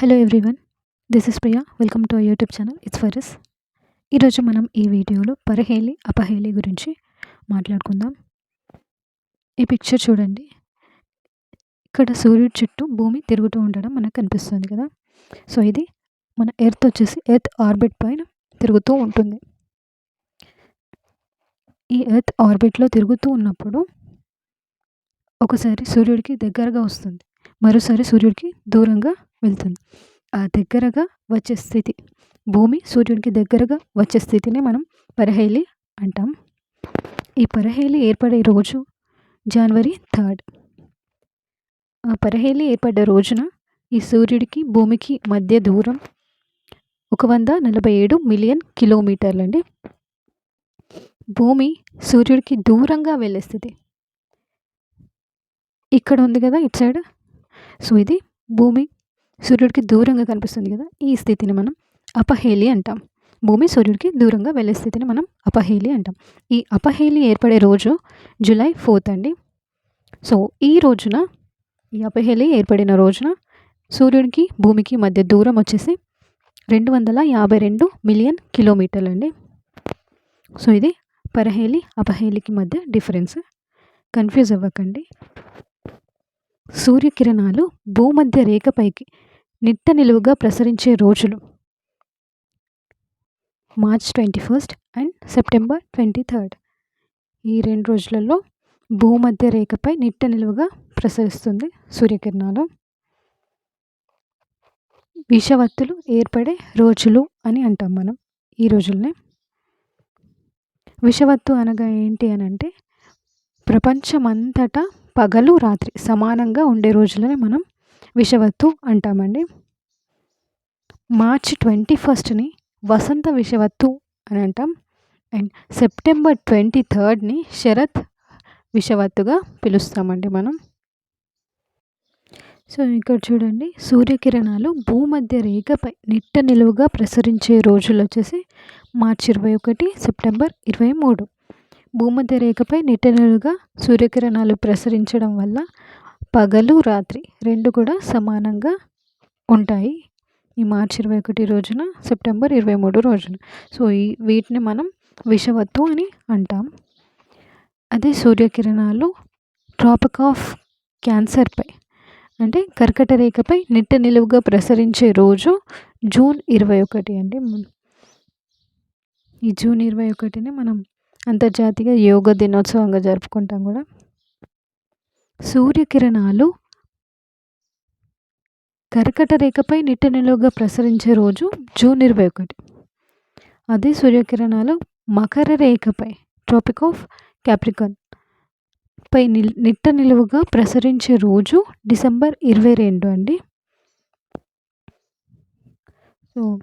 Hello everyone this is Priya welcome to YouTube channel it's ఫరిస్ ఈరోజు మనం ఈ వీడియోలో పరహేలి అపహేలి గురించి మాట్లాడుకుందాం. ఈ పిక్చర్ చూడండి. ఇక్కడ సూర్యుడి చుట్టూ భూమి తిరుగుతూ ఉండడం మనకు కనిపిస్తుంది కదా. సో ఇది మన ఎర్త్ వచ్చేసి ఎర్త్ ఆర్బిట్ పైన తిరుగుతూ ఉంటుంది. ఈ ఎర్త్ ఆర్బిట్లో తిరుగుతూ ఉన్నప్పుడు ఒకసారి సూర్యుడికి దగ్గరగా వస్తుంది. మరోసారి సూర్యుడికి దూరంగా వెళ్తుంది. ఆ దగ్గరగా వచ్చే స్థితి. భూమి సూర్యుడికి దగ్గరగా వచ్చే స్థితిని మనం పరహేలి అంటాం. ఈ పరహేలి ఏర్పడే రోజు జనవరి థర్డ్. ఆ పరహేలి ఏర్పడ్డ రోజున ఈ సూర్యుడికి భూమికి మధ్య దూరం ఒక వంద నలభై ఏడు మిలియన్ కిలోమీటర్లండి భూమి సూర్యుడికి దూరంగా వెళ్ళే స్థితి. ఇక్కడ ఉంది కదా ఇటు సైడ్. సో ఇది భూమి సూర్యుడికి దూరంగా కనిపిస్తుంది కదా ఈ స్థితిని మనం అపహేలి అంటాం. భూమి సూర్యుడికి దూరంగా వెళ్ళే స్థితిని మనం అపహేలి అంటాం. ఈ అపహేలి ఏర్పడే రోజు జూలై ఫోర్త్ అండి. సో ఈ రోజున ఈ అపహేలి ఏర్పడిన రోజున సూర్యుడికి భూమికి మధ్య దూరం వచ్చేసి రెండు వందల యాభై రెండు మిలియన్ కిలోమీటర్లు అండి. సో ఇది పరహేలి అపహేలికి మధ్య డిఫరెన్స్. కన్ఫ్యూజ్ అవ్వకండి. సూర్యకిరణాలు భూమధ్య రేఖపైకి నిట్ట నిలువుగా ప్రసరించే రోజులు. March twenty first and September twenty third. ఈ రెండు రోజులలో భూమధ్య రేఖపై నిట్ట నిలువుగా ప్రసరిస్తుంది సూర్యకిరణాలు. విషవత్తులు ఏర్పడే రోజులు అని అంటాం మనం ఈ రోజుల్ని. విషవత్తు అనగా ఏంటి అని అంటే ప్రపంచమంతటా పగలు రాత్రి సమానంగా ఉండే రోజులని మనం విషవత్తు అంటామండి. మార్చ్ ట్వంటీ ఫస్ట్ని వసంత విషవత్తు అని అంటాం. అండ్ సెప్టెంబర్ ట్వంటీ థర్డ్ని శరత్ విషవత్తుగా పిలుస్తామండి మనం. సో ఇక్కడ చూడండి. సూర్యకిరణాలు భూమధ్య రేఖపై నిట్ట నిలువుగా ప్రసరించే రోజులు వచ్చేసి మార్చి ఇరవై ఒకటి సెప్టెంబర్ ఇరవై మూడు. భూమధ్య రేఖపై నిట్ట నిలువుగా సూర్యకిరణాలు ప్రసరించడం వల్ల పగలు రాత్రి రెండు కూడా సమానంగా ఉంటాయి. ఈ మార్చి ఇరవై ఒకటి రోజున సెప్టెంబర్ ఇరవై మూడు రోజున. సో ఈ వీటిని మనం విషవత్తు అని అంటాం. అదే సూర్యకిరణాలు ట్రాపిక్ ఆఫ్ క్యాన్సర్పై అంటే కర్కట రేఖపై నిట్ట నిలువుగా ప్రసరించే రోజు జూన్ ఇరవై ఒకటి అండి. ఈ జూన్ ఇరవై ఒకటిని మనం అంతర్జాతీయ యోగా దినోత్సవంగా జరుపుకుంటాం కూడా. సూర్యకిరణాలు కర్కట రేఖపై నిట్ట నిలువుగా ప్రసరించే రోజు జూన్ ఇరవై ఒకటి. అదే సూర్యకిరణాలు మకర రేఖపై ట్రాపిక్ ఆఫ్ క్యాప్రికాన్ పై నిల్ నిట్ట నిలువుగా ప్రసరించే రోజు డిసెంబర్ ఇరవై రెండు అండి. సో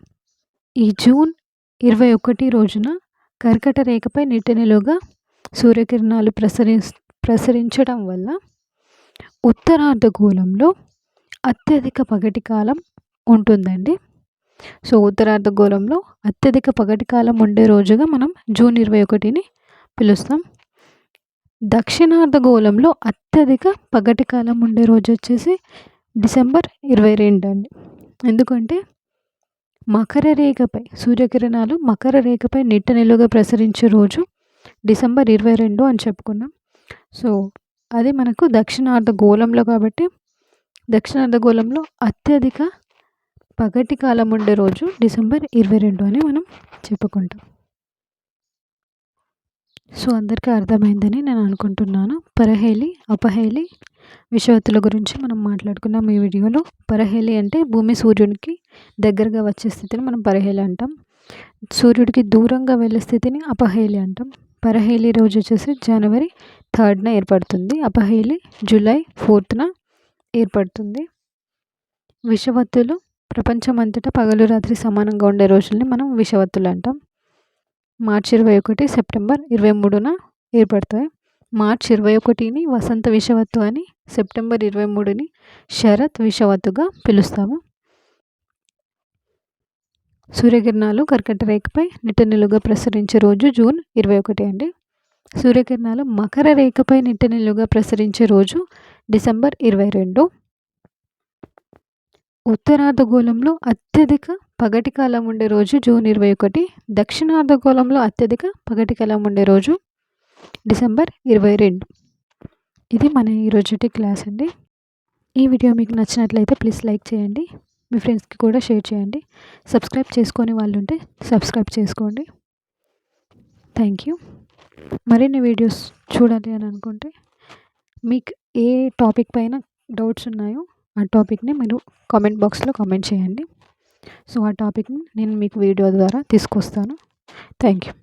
ఈ జూన్ ఇరవై ఒకటి రోజున కర్కట రేఖపై నిట్ట నిలువుగా సూర్యకిరణాలు ప్రసరి ప్రసరించడం వల్ల ఉత్తరార్ధగోళంలో అత్యధిక పగటి కాలం ఉంటుందండి. సో ఉత్తరార్ధగోళంలో అత్యధిక పగటి కాలం ఉండే రోజుగా మనం జూన్ ఇరవై ఒకటిని పిలుస్తాం. దక్షిణార్ధగోళంలో అత్యధిక పగటి కాలం ఉండే రోజు వచ్చేసి డిసెంబర్ ఇరవై రెండు అండి. ఎందుకంటే మకర రేఖపై సూర్యకిరణాలు మకర రేఖపై నిట్ట నిలువుగా ప్రసరించే రోజు డిసెంబర్ ఇరవై రెండు అని చెప్పుకున్నాం. సో అది మనకు దక్షిణార్ధగోళంలో కాబట్టి దక్షిణార్ధగోళంలో అత్యధిక పగటి కాలం ఉండే రోజు డిసెంబర్ ఇరవై రెండు అని మనం చెప్పుకుంటాం. సో అందరికీ అర్థమైందని నేను అనుకుంటున్నాను. పరహేలి అపహేలి విషవత్తుల గురించి మనం మాట్లాడుకున్నాం ఈ వీడియోలో. పరహేలి అంటే భూమి సూర్యునికి దగ్గరగా వచ్చే స్థితిని మనం పరహేలి అంటాం. సూర్యుడికి దూరంగా వెళ్ళే స్థితిని అపహేలి అంటాం. పరహేలి రోజు వచ్చేసి జనవరి థర్డ్న ఏర్పడుతుంది. అపహేలి జూలై ఫోర్త్న ఏర్పడుతుంది. విషవత్తులు ప్రపంచమంతటా పగలు రాత్రి సమానంగా ఉండే రోజుల్ని మనం విషవత్తులు అంటాం. మార్చి ఇరవై ఒకటి సెప్టెంబర్ ఇరవై మూడున ఏర్పడతాయి. మార్చి ఇరవై ఒకటిని వసంత విషవత్తు అని సెప్టెంబర్ ఇరవై మూడుని శరత్ విషవత్తుగా పిలుస్తాము. సూర్యకిరణాలు కర్కట రేఖపై నిట్టనిలుగా ప్రసరించే రోజు జూన్ ఇరవై ఒకటి అండి. సూర్యకిరణాలు మకర రేఖపై నిట్టనిలుగా ప్రసరించే రోజు డిసెంబర్ ఇరవై రెండు. ఉత్తరార్ధగోళంలో అత్యధిక పగటి కాలం ఉండే రోజు జూన్ ఇరవై ఒకటి. దక్షిణార్ధగోళంలో అత్యధిక పగటి కాలం ఉండే రోజు డిసెంబర్ ఇరవై రెండు. ఇది మన ఈరోజుటి క్లాస్ అండి. ఈ వీడియో మీకు నచ్చినట్లయితే ప్లీజ్ లైక్ చేయండి. మీ ఫ్రెండ్స్కి కూడా షేర్ చేయండి. సబ్స్క్రైబ్ చేసుకొని వాళ్ళు ఉంటే సబ్స్క్రైబ్ చేసుకోండి. Thank you. మరిన్ని వీడియోస్ చూడాలి అని అనుకుంటే మీకు ఏ టాపిక్ పైన డౌట్స్ ఉన్నాయో ఆ టాపిక్ని మీరు కామెంట్ బాక్స్లో కామెంట్ చేయండి. సో ఆ టాపిక్ని నేను మీకు వీడియో ద్వారా తీసుకొస్తాను. Thank you.